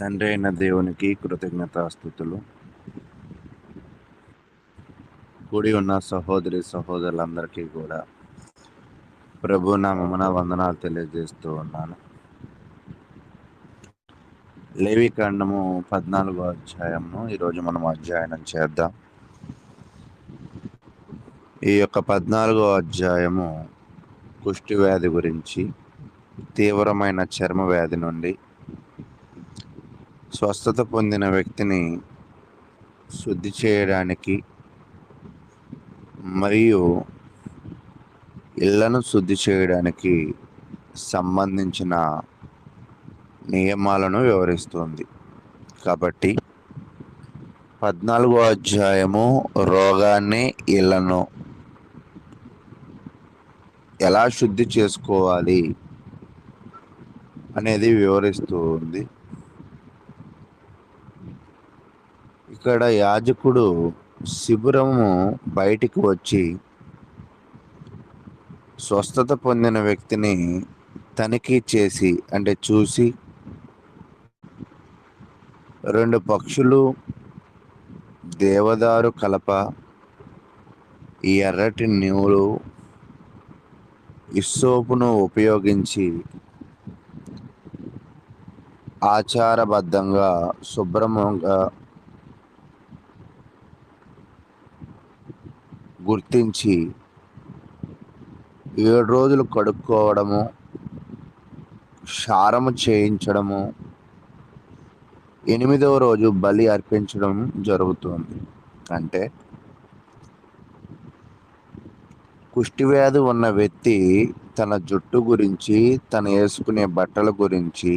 తండ్రి అయిన దేవునికి కృతజ్ఞతాస్థుతులు. కూడి ఉన్న సహోదరి సహోదరులందరికీ కూడా ప్రభు నామమున వందనాలు తెలియజేస్తూ ఉన్నాను. లేవి కాండము పద్నాలుగో అధ్యాయము ఈరోజు మనం అధ్యయనం చేద్దాం. ఈ యొక్క పద్నాలుగో అధ్యాయము కుష్టి వ్యాధి గురించి తీవ్రమైన చర్మ వ్యాధి నుండి స్వస్థత పొందిన వ్యక్తిని శుద్ధి చేయడానికి మరియు ఇళ్ళను శుద్ధి చేయడానికి సంబంధించిన నియమాలను వివరిస్తుంది. కాబట్టి పద్నాలుగో అధ్యాయము రోగాన్ని ఇళ్ళను ఎలా శుద్ధి చేసుకోవాలి అనేది వివరిస్తూ ఉంది. ఇక్కడ యాజకుడు శిబిరము బయటికి వచ్చి స్వస్థత పొందిన వ్యక్తిని తనిఖీ చేసి అంటే చూసి రెండు పక్షులు దేవదారు కలప ఈ ఎర్రటి నీవులు ఇస్సోపును ఉపయోగించి ఆచారబద్ధంగా శుభ్రంగా గుర్తించి ఏడు రోజులు కడుక్కోవడము క్షారము చేయించడము ఎనిమిదవ రోజు బలి అర్పించడం జరుగుతుంది. అంటే కుష్టివ్యాధి ఉన్న వ్యక్తి తన జుట్టు గురించి తన వేసుకునే బట్టల గురించి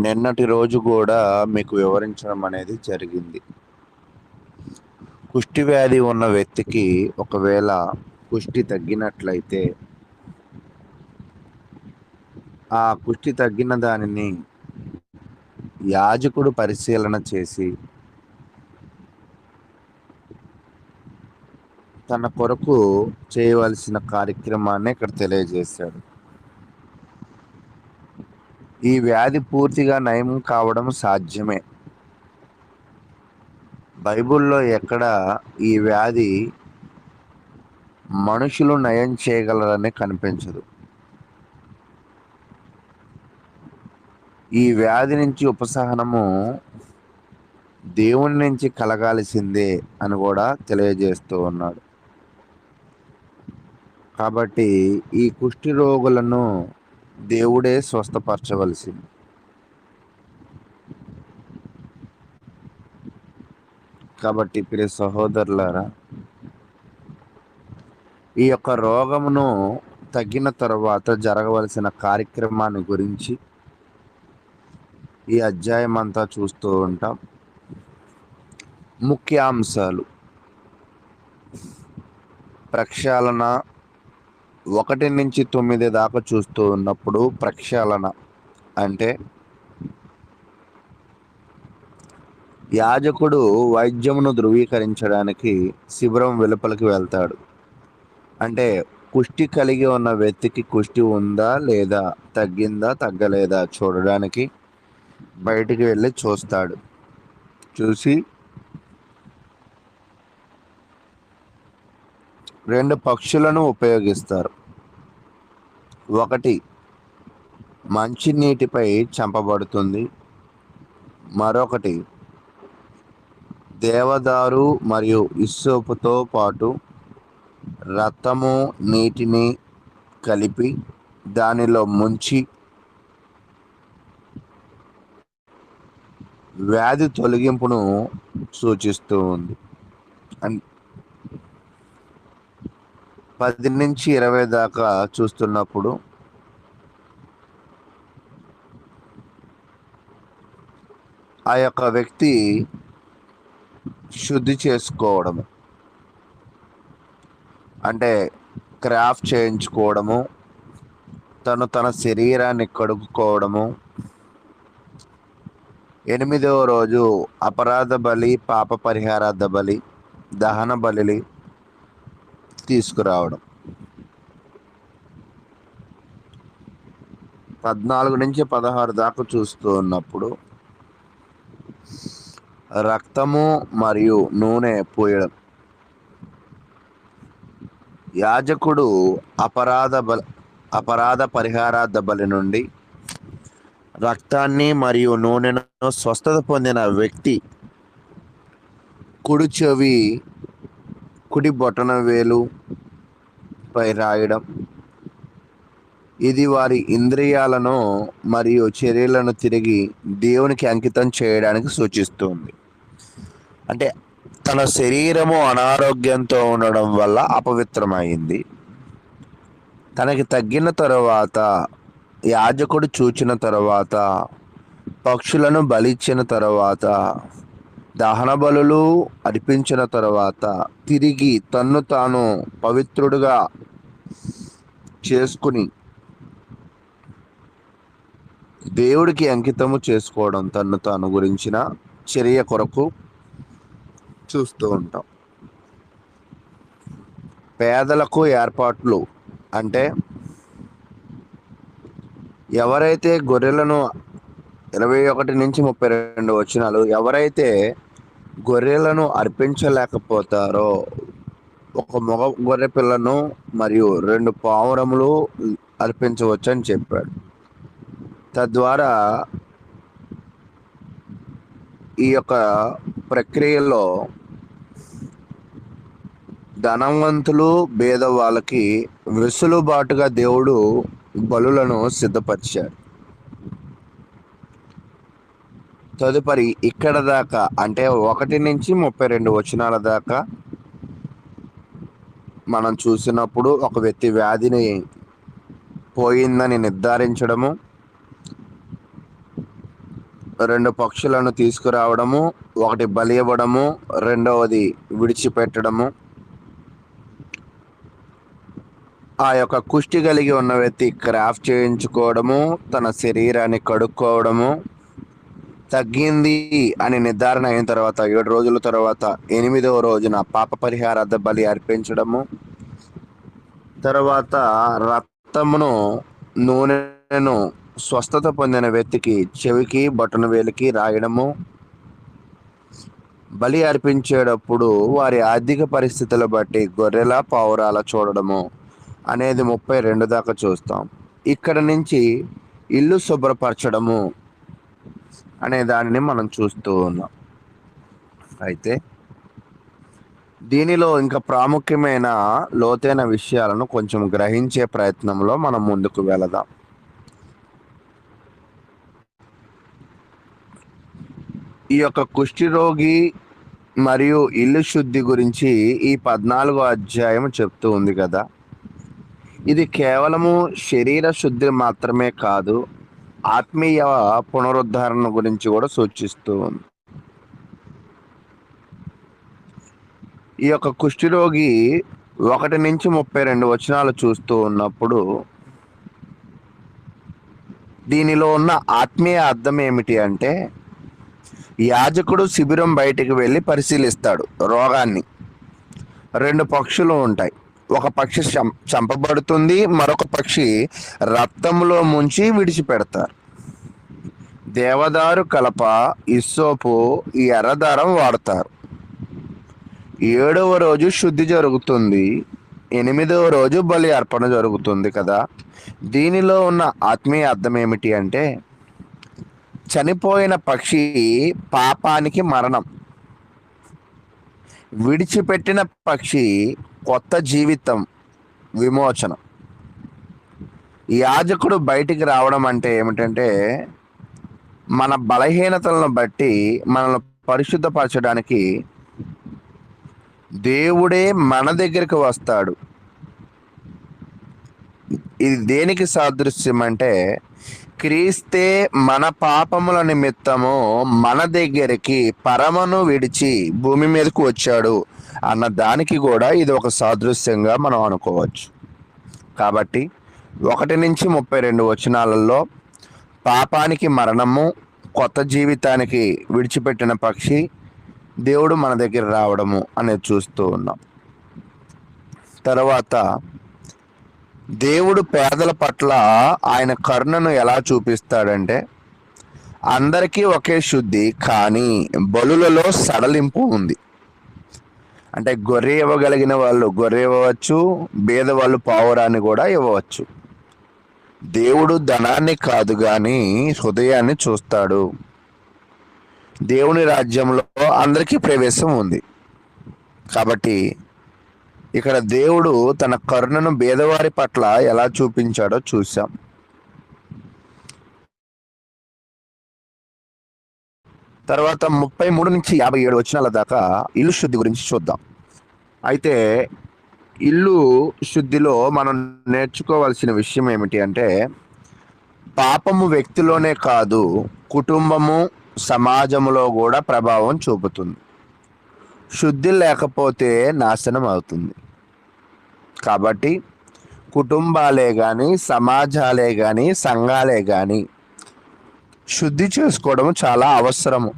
నిన్నటి రోజు కూడా మీకు వివరించడం అనేది జరిగింది. కుష్టి వ్యాధి ఉన్న వ్యక్తికి ఒకవేళ కుష్టి తగ్గినట్లయితే ఆ కుష్టి తగ్గిన దానిని యాజకుడు పరిశీలన చేసి తన కొరకు చేయవలసిన కార్యక్రమాన్ని ఇక్కడ తెలియజేశాడు. ఈ వ్యాధి పూర్తిగా నయం కావడం సాధ్యమే. బైబిల్లో ఎక్కడ ఈ వ్యాధి మనుషులు నయం చేయగలరని కనిపించదు. ఈ వ్యాధి నుంచి ఉపసహనము దేవుని నుంచి కలగాల్సిందే అని కూడా తెలియజేస్తూ ఉన్నాడు. కాబట్టి ఈ కుష్టి రోగులను దేవుడే స్వస్థపరచవలసింది. కాబట్టి ప్రియ సహోదరులారా ఈ యొక్క రోగమును తగ్గిన తర్వాత జరగవలసిన కార్యక్రమాన్ని గురించి ఈ అధ్యాయం అంతా చూస్తూ ఉంటాం. ముఖ్యాంశాలు. ప్రక్షాళన ఒకటి నుంచి తొమ్మిది దాకా చూస్తూ ఉన్నప్పుడు ప్రక్షాళన అంటే యాజకుడు వైద్యమును ధృవీకరించడానికి శిబిరం వెలుపలికి వెళ్తాడు. అంటే కుష్టి కలిగి ఉన్న వ్యక్తికి కుష్టి ఉందా లేదా తగ్గిందా తగ్గలేదా చూడడానికి బయటికి వెళ్ళి చూస్తాడు. చూసి రెండు పక్షులను ఉపయోగిస్తారు. ఒకటి మంచి నీటిపై చంపబడుతుంది. మరొకటి దేవదారు మరియు ఇస్సోపుతో పాటు రక్తము నీటిని కలిపి దానిలో ముంచి వ్యాధి తొలగింపును సూచిస్తూ ఉంది. పది నుంచి ఇరవై దాకా చూస్తున్నప్పుడు ఆ యొక్క వ్యక్తి శుద్ధి చేసుకోవడము. అంటే క్రాఫ్ట్ చేయించుకోవడము. తను తన శరీరాన్ని కడుక్కోవడము. ఎనిమిదవ రోజు అపరాధ బలి పాప పరిహారార్థ బలి దహన బలి తీసుకురావడం. పద్నాలుగు నుంచి పదహారు దాకా చూస్తూ ఉన్నప్పుడు రక్తము మరియు నూనె పోయడం. యాజకుడు అపరాధ బల అపరాధ పరిహారార్థ బలి నుండి రక్తాన్ని మరియు నూనెను స్వస్థత పొందిన వ్యక్తి కుడి చెవి కుడి బొటన వేలు పై రాయడం. ఇది వారి ఇంద్రియాలను మరియు చర్యలను తిరిగి దేవునికి అంకితం చేయడానికి సూచిస్తుంది. అంటే తన శరీరము అనారోగ్యంతో ఉండడం వల్ల అపవిత్రమైంది. తనకి తగ్గిన తరువాత యాజకుడు చూచిన తరువాత పక్షులను బలిచ్చిన తరువాత దహన బలులు అర్పించిన తరువాత తిరిగి తన్ను తాను పవిత్రుడుగా చేసుకుని దేవుడికి అంకితము చేసుకోవడం తను తాను గురించిన చర్య కొరకు చూస్తూ ఉంటాం. పేదలకు ఏర్పాట్లు అంటే ఎవరైతే గొర్రెలను ఇరవై ఒకటి నుంచి ముప్పై రెండు వచ్చినాలు ఎవరైతే గొర్రెలను అర్పించలేకపోతారో ఒక మగ గొర్రె పిల్లను మరియు రెండు పావురములు అర్పించవచ్చు అని చెప్పాడు. తద్వారా ఈ యొక్క ప్రక్రియలో ధనవంతులు భేదవాళ్ళకి వెసులుబాటుగా దేవుడు బలులను సిద్ధపరిచాడు. తదుపరి ఇక్కడ దాకా అంటే ఒకటి నుంచి ముప్పై రెండు వచనాల దాకా మనం చూసినప్పుడు ఒక వ్యక్తి వ్యాధిని పోయిందని నిర్ధారించడము రెండు పక్షులను తీసుకురావడము ఒకటి బలి ఇవ్వడము రెండవది విడిచిపెట్టడము. ఆ యొక్క కుష్టి కలిగి ఉన్న వ్యక్తి క్రాఫ్ట్ చేయించుకోవడము తన శరీరాన్ని కడుక్కోవడము. తగ్గింది అని నిర్ధారణ అయిన తర్వాత ఏడు రోజుల తర్వాత ఎనిమిదవ రోజున పాప పరిహారార్థ బలి అర్పించడము. తర్వాత రక్తమును నూనెను స్వస్థత పొందిన వ్యక్తికి చెవికి బటన్ వేలికి రాయడము బలి అర్పించేటప్పుడు వారి ఆర్థిక పరిస్థితులు బట్టి గొర్రెల పావురాల చూడడము అనేది ముప్పై రెండు దాకా చూస్తాం. ఇక్కడ నుంచి ఇల్లు శుభ్రపరచడము అనే దానిని మనం చూస్తూ ఉన్నాం. అయితే దీనిలో ఇంకా ప్రాముఖ్యమైన లోతైన విషయాలను కొంచెం గ్రహించే ప్రయత్నంలో మనం ముందుకు వెళదాం. ఈ యొక్క కుష్ఠిరోగి మరియు ఇల్లు శుద్ధి గురించి ఈ పద్నాలుగో అధ్యాయం చెప్తూ ఉంది కదా. ఇది కేవలము శరీర శుద్ధి మాత్రమే కాదు ఆత్మీయ పునరుద్ధరణ గురించి కూడా సూచిస్తూ ఉంది. ఈ యొక్క కుష్ఠిరోగి ఒకటి నుంచి ముప్పై రెండు వచనాలు చూస్తూ ఉన్నప్పుడు దీనిలో ఉన్న ఆత్మీయ అర్థం ఏమిటి అంటే యాజకుడు శిబిరం బయటికి వెళ్ళి పరిశీలిస్తాడు రోగాన్ని. రెండు పక్షులు ఉంటాయి. ఒక పక్షి చం- చంపబడుతుంది మరొక పక్షి రక్తంలో ముంచి విడిచిపెడతారు. దేవదారు కలప ఇస్సోపు ఈ ఎర్రదారం వాడతారు. ఏడవ రోజు శుద్ధి జరుగుతుంది. ఎనిమిదవ రోజు బలి అర్పణ జరుగుతుంది కదా. దీనిలో ఉన్న ఆత్మీయ అర్థం ఏమిటి అంటే చనిపోయిన పక్షి పాపానికి మరణం. విడిచిపెట్టిన పక్షి కొత్త జీవితం విమోచనం. యాజకుడు బయటికి రావడం అంటే ఏమిటంటే మన బలహీనతలను బట్టి మనల్ని పరిశుద్ధపరచడానికి దేవుడే మన దగ్గరికి వస్తాడు. ఇది దేనికి సాదృశ్యం అంటే క్రీస్తే మన పాపముల నిమిత్తము మన దగ్గరికి పరమను విడిచి భూమి మీదకు వచ్చాడు అన్న దానికి కూడా ఇది ఒక సాదృశ్యంగా మనం అనుకోవచ్చు. కాబట్టి ఒకటి నుంచి ముప్పై రెండు వచనాలలో పాపానికి మరణము కొత్త జీవితానికి విడిచిపెట్టిన పక్షి దేవుడు మన దగ్గర రావడము అనేది చూస్తూ ఉన్నాం. తర్వాత దేవుడు పేదల పట్ల ఆయన కరుణను ఎలా చూపిస్తాడంటే అందరికీ ఒకే శుద్ధి కానీ బలులలో సడలింపు ఉంది. అంటే గొర్రె ఇవ్వగలిగిన వాళ్ళు గొర్రె ఇవ్వవచ్చు బీద వాళ్ళు పావురాన్ని కూడా ఇవ్వవచ్చు. దేవుడు ధనాన్ని కాదు కానీ హృదయాన్ని చూస్తాడు. దేవుని రాజ్యంలో అందరికీ ప్రవేశం ఉంది. కాబట్టి ఇక్కడ దేవుడు తన కరుణను భేదవారి పట్ల ఎలా చూపించాడో చూసాం తర్వాత ముప్పై మూడు నుంచి యాభై ఏడు వచ్చినాల దాకా ఇల్లు శుద్ధి గురించి చూద్దాం. అయితే ఇల్లు శుద్ధిలో మనం నేర్చుకోవాల్సిన విషయం ఏమిటి అంటే పాపము వ్యక్తిలోనే కాదు కుటుంబము సమాజంలో కూడా ప్రభావం చూపుతుంది. శుద్ధి లేకపోతే నాశనం అవుతుంది. కాబట్టి కుటుంబాలే కానీ సమాజాలే కానీ సంఘాలే కానీ శుద్ధి చేసుకోవడం చాలా అవసరము.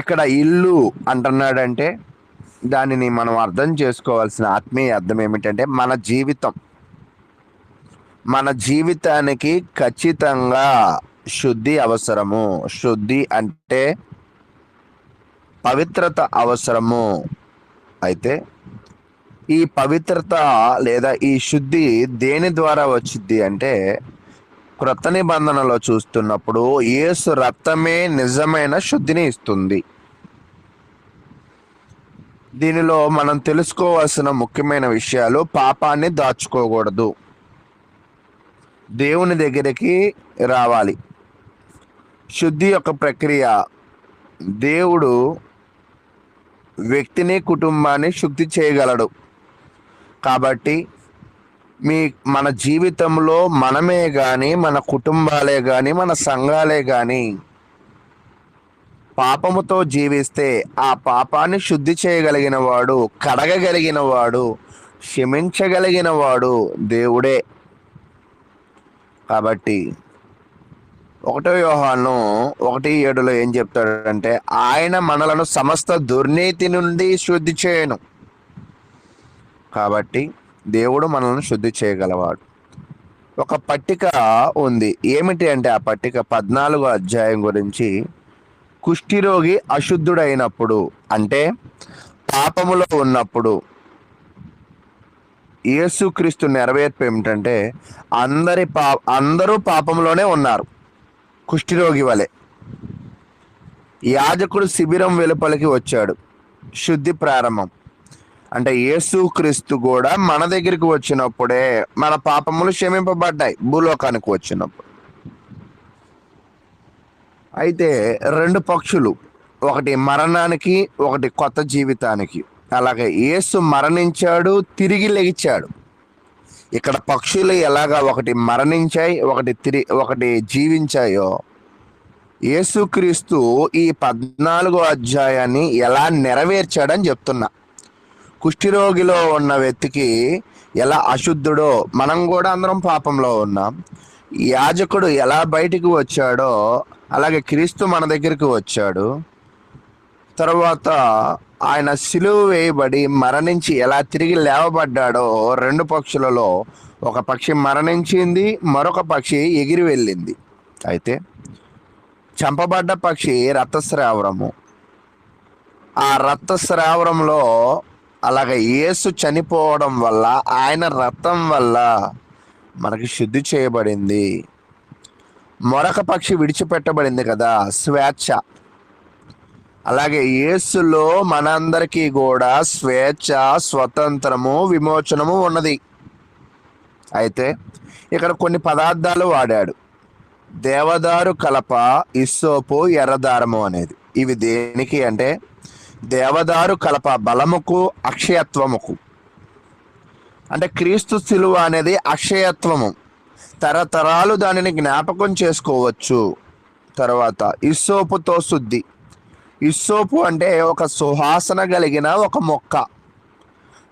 ఇక్కడ ఇల్లు అంటున్నాడంటే దానిని మనం అర్థం చేసుకోవాల్సిన ఆత్మీయ అర్థం ఏమిటంటే మన జీవితం. మన జీవితానికి ఖచ్చితంగా శుద్ధి అవసరము. శుద్ధి అంటే పవిత్రత అవసరము. అయితే ఈ పవిత్రత లేదా ఈ శుద్ధి దేని ద్వారా వచ్చింది అంటే క్రొత్త నిబంధనలో చూస్తున్నప్పుడు యేసు రక్తమే నిజమైన శుద్ధిని ఇస్తుంది. దీనిలో మనం తెలుసుకోవాల్సిన ముఖ్యమైన విషయాలు పాపాన్ని దాచుకోకూడదు. దేవుని దగ్గరికి రావాలి. శుద్ధి యొక్క ప్రక్రియ దేవుడు వ్యక్తిని కుటుంబాన్ని శుద్ధి చేయగలడు. కాబట్టి మీ మన జీవితంలో మనమే కానీ మన కుటుంబాలే కానీ మన సంఘాలే కానీ పాపముతో జీవిస్తే ఆ పాపాన్ని శుద్ధి చేయగలిగిన వాడు కడగగలిగిన వాడు క్షమించగలిగిన వాడు దేవుడే. కాబట్టి ఒకటో వ్యూహాను ఒకటి ఏడులో ఏం చెప్తాడంటే ఆయన మనలను సమస్త దుర్నీతి నుండి శుద్ధి చేయను. కాబట్టి దేవుడు మనల్ని శుద్ధి చేయగలవాడు. ఒక పట్టిక ఉంది. ఏమిటి అంటే ఆ పట్టిక పద్నాలుగో అధ్యాయం గురించి కుష్ఠిరోగి అశుద్ధుడైనప్పుడు అంటే పాపములో ఉన్నప్పుడు యేసుక్రీస్తు నెరవేర్పు ఏమిటంటే అందరి పా అందరూ పాపంలోనే ఉన్నారు. కుష్ఠిరోగి వలె. యాజకుడు శిబిరం వెలుపలికి వచ్చాడు. శుద్ధి ప్రారంభం. అంటే యేసుక్రీస్తు కూడా మన దగ్గరికి వచ్చినప్పుడే మన పాపములు క్షమింపబడ్డాయి భూలోకానికి వచ్చినప్పుడు. అయితే రెండు పక్షులు ఒకటి మరణానికి ఒకటి కొత్త జీవితానికి. అలాగే యేసు మరణించాడు తిరిగి లెగిచాడు ఇక్కడ పక్షులు ఎలాగా ఒకటి మరణించాయి ఒకటి తిరిగి ఒకటి జీవించాయో యేసుక్రీస్తు ఈ పద్నాలుగో అధ్యాయాన్ని ఎలా నెరవేర్చాడని చెప్తున్నా. కుష్ఠిరోగిలో ఉన్న వ్యక్తికి ఎలా అశుద్ధుడో మనం కూడా అందరం పాపంలో ఉన్నాం. యాజకుడు ఎలా బయటికి వచ్చాడో అలాగే క్రీస్తు మన దగ్గరికి వచ్చాడు. తర్వాత ఆయన సిలువు వేయబడి మరణించి ఎలా తిరిగి లేవబడ్డాడో రెండు పక్షులలో ఒక పక్షి మరణించింది మరొక పక్షి ఎగిరి వెళ్ళింది. అయితే చంపబడ్డ పక్షి రక్తస్రావరము ఆ రక్తస్రావరంలో అలాగే యేసు చనిపోవడం వల్ల ఆయన రక్తం వల్ల మనకి శుద్ధి చేయబడింది. మరొక పక్షి విడిచిపెట్టబడింది కదా స్వేచ్ఛ. అలాగే యేసులో మనందరికీ కూడా స్వేచ్ఛ స్వతంత్రము విమోచనము ఉన్నది. అయితే ఇక్కడ కొన్ని పదార్థాలు వాడాడు. దేవదారు కలప ఇస్సోపు ఎర్రదారము అనేది. ఇవి దేనికి అంటే దేవదారు కలప బలముకు అక్షయత్వముకు. అంటే క్రీస్తు శిలువ అనేది అక్షయత్వము. తరతరాలు దానిని జ్ఞాపకం చేసుకోవచ్చు. తర్వాత ఇస్సోపుతో శుద్ధి. ఇస్సోపు అంటే ఒక సుహాసన కలిగిన ఒక మొక్క.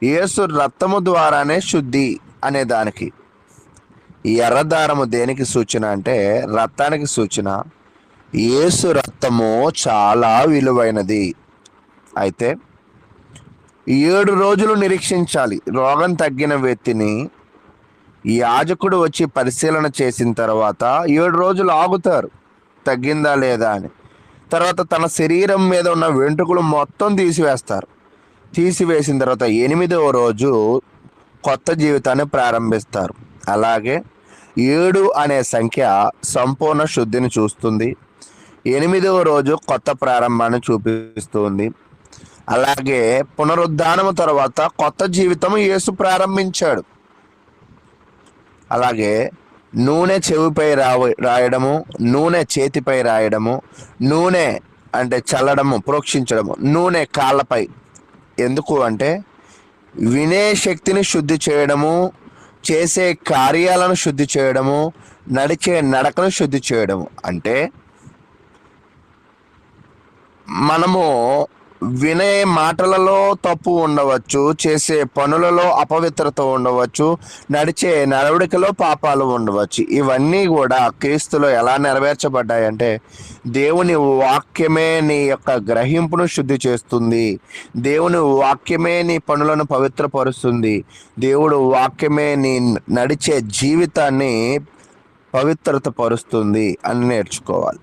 యేసు రక్తము ద్వారానే శుద్ధి అనే దానికి. ఈ ఎర్రదారము దేనికి సూచన అంటే రక్తానికి సూచన. యేసు రక్తము చాలా విలువైనది. అయితే ఏడు రోజులు నిరీక్షించాలి. రోగం తగ్గిన వ్యక్తిని యాజకుడు వచ్చి పరిశీలన చేసిన తర్వాత ఏడు రోజులు ఆగుతారు. తగ్గిందా లేదా అని. తర్వాత తన శరీరం మీద ఉన్న వెంట్రుకలు మొత్తం తీసివేస్తారు. తీసివేసిన తర్వాత ఎనిమిదవ రోజు కొత్త జీవితాన్ని ప్రారంభిస్తారు. అలాగే ఏడు అనే సంఖ్య సంపూర్ణ శుద్ధిని చూస్తుంది. ఎనిమిదవ రోజు కొత్త ప్రారంభాన్ని చూపిస్తుంది. అలాగే పునరుద్ధానము తర్వాత కొత్త జీవితం యేసు ప్రారంభించాడు. అలాగే నూనె చెవిపై రావ రాయడము నూనె చేతిపై రాయడము నూనె అంటే చల్లడము ప్రోక్షించడము నూనె కాళ్ళపై. ఎందుకు అంటే వినే శక్తిని శుద్ధి చేయడము చేసే కార్యాలను శుద్ధి చేయడము నడిచే నడకను శుద్ధి చేయడము. అంటే మనము వినే మాటలలో తప్పు ఉండవచ్చు చేసే పనులలో అపవిత్రత ఉండవచ్చు నడిచే నడవడికలో పాపాలు ఉండవచ్చు. ఇవన్నీ కూడా క్రీస్తులో ఎలా నెరవేర్చబడ్డాయంటే దేవుని వాక్యమే నీ యొక్క గ్రహింపును శుద్ధి చేస్తుంది. దేవుని వాక్యమే నీ పనులను పవిత్రపరుస్తుంది. దేవుడు వాక్యమే నీ నడిచే జీవితాన్ని పవిత్రత పరుస్తుంది అని నేర్చుకోవాలి.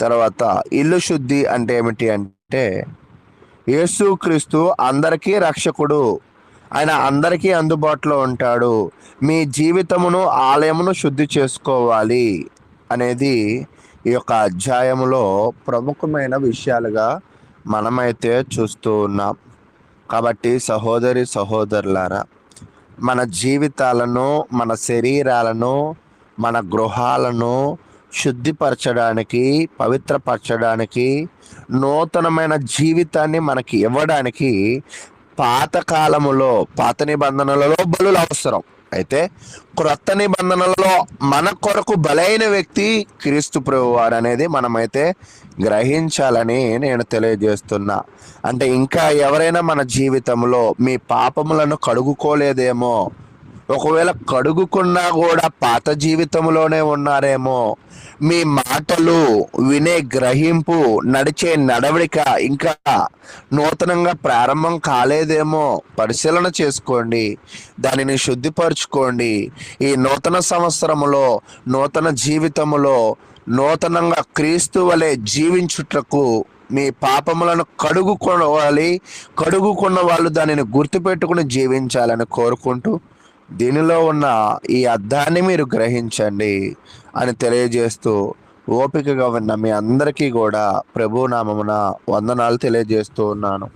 తర్వాత ఇల్లు శుద్ధి అంటే ఏమిటి అంటే యేసుక్రీస్తు అందరికీ రక్షకుడు. ఆయన అందరికీ అందుబాటులో ఉంటాడు. మీ జీవితమును ఆలయమును శుద్ధి చేసుకోవాలి అనేది ఈ యొక్క అధ్యాయములో ప్రముఖమైన విషయాలుగా మనమైతే చూస్తూ ఉన్నాం. కాబట్టి సహోదరి సహోదరులారా మన జీవితాలను మన శరీరాలను మన గృహాలను శుద్ధిపరచడానికి పవిత్రపరచడానికి నూతనమైన జీవితాన్ని మనకి ఇవ్వడానికి పాతకాలములో పాత నిబంధనలలో బలులు అవసరం. అయితే క్రొత్త నిబంధనలలో మన కొరకు బలైన వ్యక్తి క్రీస్తు ప్రభువారు అనేది మనమైతే గ్రహించాలని నేను తెలియజేస్తున్నా. అంటే ఇంకా ఎవరైనా మన జీవితంలో మీ పాపములను కడుగుకోలేదేమో ఒకవేళ కడుగుకున్నా కూడా పాత జీవితంలోనే ఉన్నారేమో మీ మాటలు వినే గ్రహింపు నడిచే నడవడిక ఇంకా నూతనంగా ప్రారంభం కాలేదేమో పరిశీలన చేసుకోండి. దానిని శుద్ధిపరచుకోండి. ఈ నూతన సంవత్సరములో నూతన జీవితములో నూతనంగా క్రీస్తు వలె జీవించుటకు మీ పాపములను కడుగుకోవాలి కడుగుకున్న వాళ్ళు దానిని గుర్తుపెట్టుకుని జీవించాలని కోరుకుంటూ దీనిలో ఉన్న ఈ అర్థాన్ని మీరు గ్రహించండి అని తెలియజేస్తూ ఓపికగా ఉన్న మీ అందరికీ కూడా ప్రభు నామమున వందనాలు తెలియజేస్తూ ఉన్నాను.